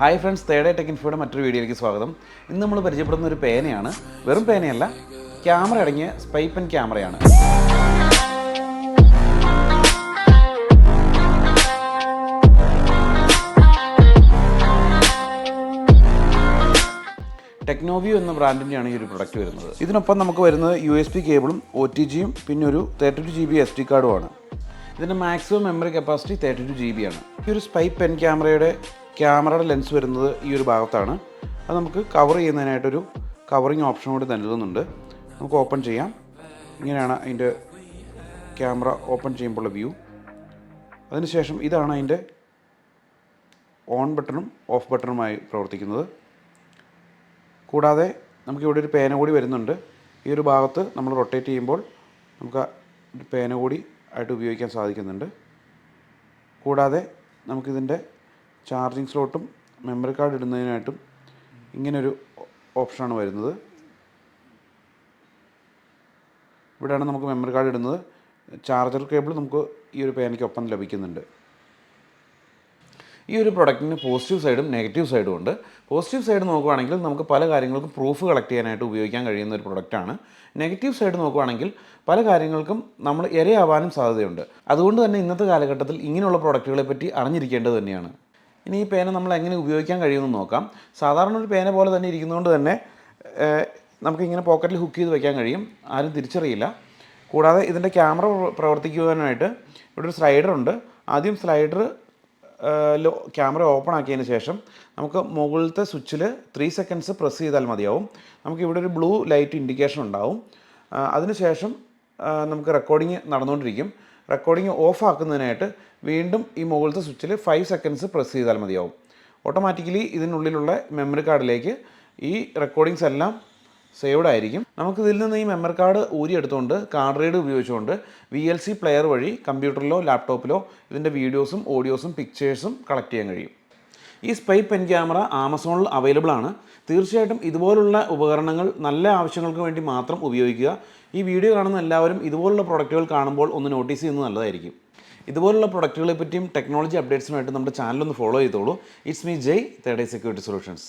Hi friends third tech ഇൻഫോയുടെ മറ്റൊരു വീഡിയോയിലേക്ക് സ്വാഗതം. ഇന്ന് നമ്മൾ പരിചയപ്പെടുന്ന ഒരു പേനയാണ്. വെറും പേനയല്ല ക്യാമറ അടങ്ങിയ സ്പൈപ്പൻ പെൻ ക്യാമറയാണ്. ടെക്നോവ്യൂ എന്ന ബ്രാൻഡിന്റെയാണ് ഈ ഒരു പ്രൊഡക്റ്റ് വരുന്നത്. ഇതിനൊപ്പം നമുക്ക് വരുന്നത് യു എസ് പി കേബിളും ഒ ടി ജിയും പിന്നെ ഒരു thirty two G B S D കാർഡുമാണ് ഇതിന്റെ maximum memory capacity thirty two G B ആണ്. ഈ ഒരു സ്പൈ പെൻ ക്യാമറയുടെ ക്യാമറയുടെ ലെൻസ് വരുന്നത് ഈ ഒരു ഭാഗത്താണ്. അത് നമുക്ക് കവർ ചെയ്യുന്നതിനായിട്ടൊരു കവറിങ് ഓപ്ഷൻ കൂടി നൽകുന്നുണ്ട്. നമുക്ക് ഓപ്പൺ ചെയ്യാം. ഇങ്ങനെയാണ് അതിന്റെ ക്യാമറ ഓപ്പൺ ചെയ്യുമ്പോഴുള്ള വ്യൂ അതിനുശേഷം ഇതാണ് അതിന്റെ ഓൺ ബട്ടണും ഓഫ് ബട്ടണുമായി പ്രവർത്തിക്കുന്നത്. കൂടാതെ നമുക്കിവിടെ ഒരു പേന കൂടി വരുന്നുണ്ട്. ഈ ഒരു ഭാഗത്ത് നമ്മൾ റൊട്ടേറ്റ് ചെയ്യുമ്പോൾ നമുക്ക് പേന കൂടി ആയിട്ട് ഉപയോഗിക്കാൻ സാധിക്കുന്നുണ്ട്. കൂടാതെ നമുക്കിതിന്റെ ചാർജിങ് സ്ലോട്ടും മെമ്മറി കാർഡ് ഇടുന്നതിനായിട്ടും ഇങ്ങനൊരു ഓപ്ഷനാണ് വരുന്നത്. ഇവിടെയാണ് നമുക്ക് മെമ്മറി കാർഡ് ഇടുന്നത്. ചാർജർ കേബിൾ നമുക്ക് ഈ ഒരു പേനയ്ക്ക് ഒപ്പം ലഭിക്കുന്നുണ്ട്. ഈ ഒരു പ്രൊഡക്റ്റിന് പോസിറ്റീവ് സൈഡും നെഗറ്റീവ് സൈഡും ഉണ്ട്. പോസിറ്റീവ് സൈഡ് നോക്കുവാണെങ്കിൽ നമുക്ക് പല കാര്യങ്ങൾക്കും പ്രൂഫ് കളക്ട് ചെയ്യാനായിട്ട് ഉപയോഗിക്കാൻ കഴിയുന്ന ഒരു പ്രൊഡക്റ്റാണ്. നെഗറ്റീവ് സൈഡ് നോക്കുവാണെങ്കിൽ പല കാര്യങ്ങൾക്കും നമ്മൾ ഇരയാവാനും സാധ്യതയുണ്ട്. അതുകൊണ്ട് തന്നെ ഇന്നത്തെ കാലഘട്ടത്തിൽ ഇങ്ങനെയുള്ള പ്രൊഡക്റ്റുകളെ പറ്റി അറിഞ്ഞിരിക്കേണ്ടത് തന്നെയാണ്. ഇനി ഈ പേന നമ്മൾ എങ്ങനെ ഉപയോഗിക്കാൻ കഴിയുമെന്ന് നോക്കാം. സാധാരണ ഒരു പേന പോലെ തന്നെ ഇരിക്കുന്നതുകൊണ്ട് തന്നെ നമുക്ക് ഇങ്ങനെ പോക്കറ്റിൽ ഹുക്ക് ചെയ്ത് വെക്കാൻ കഴിയും. ആരും തിരിച്ചറിയില്ല. കൂടാതെ ഇതിന്റെ ക്യാമറ പ്രവർത്തിക്കുവാനായിട്ട് ഇവിടെ ഒരു സ്ലൈഡർ ഉണ്ട്. ആദ്യം സ്ലൈഡർ ക്യാമറ ഓപ്പൺ ആക്കിയതിന് ശേഷം നമുക്ക് മുകളിലത്തെ സ്വിച്ചിൽ ത്രീ സെക്കൻഡ്സ് പ്രസ് ചെയ്താൽ മതിയാവും. നമുക്ക് ഇവിടെ ഒരു ബ്ലൂ ലൈറ്റ് ഇൻഡിക്കേഷൻ ഉണ്ടാവും. അതിനുശേഷം നമുക്ക് റെക്കോർഡിങ് നടന്നുകൊണ്ടിരിക്കും. റെക്കോർഡിങ് ഓഫ് ആക്കുന്നതിനായിട്ട് വീണ്ടും ഈ മുകളിലത്തെ സ്വിച്ചിൽ ഫൈവ് സെക്കൻഡ്സ് പ്രസ് ചെയ്താൽ മതിയാവും. ഓട്ടോമാറ്റിക്കലി ഇതിനുള്ളിലുള്ള മെമ്മറി കാർഡിലേക്ക് ഈ റെക്കോർഡിങ്സ് എല്ലാം സേവ്ഡ് ആയിരിക്കും. നമുക്ക് ഇതിൽ നിന്ന് ഈ മെമ്മറി കാർഡ് ഊരിയെടുത്തുകൊണ്ട് കാർഡ് റീഡ് ഉപയോഗിച്ചുകൊണ്ട് വി എൽ സി പ്ലെയർ വഴി കമ്പ്യൂട്ടറിലോ ലാപ്ടോപ്പിലോ ഇതിന്റെ വീഡിയോസും ഓഡിയോസും പിക്ചേഴ്സും കളക്ട് ചെയ്യാൻ കഴിയും. ഈ സ്പൈ പെൻ ക്യാമറ ആമസോണിൽ അവൈലബിൾ ആണ്. തീർച്ചയായിട്ടും ഇതുപോലുള്ള ഉപകരണങ്ങൾ നല്ല ആവശ്യങ്ങൾക്ക് വേണ്ടി മാത്രം ഉപയോഗിക്കുക. ഈ വീഡിയോ കാണുന്ന എല്ലാവരും ഇതുപോലുള്ള പ്രൊഡക്റ്റുകൾ കാണുമ്പോൾ ഒന്ന് നോട്ടീസ് ചെയ്യുന്നത് നല്ലതായിരിക്കും. ഇതുപോലുള്ള പ്രൊഡക്റ്റുകളെ പറ്റിയും ടെക്നോളജി അപ്ഡേറ്റ്സിനുമായിട്ട് നമ്മുടെ ചാനൽ ഒന്ന് ഫോളോ ചെയ്തോളൂ. It's me Jai third security solutions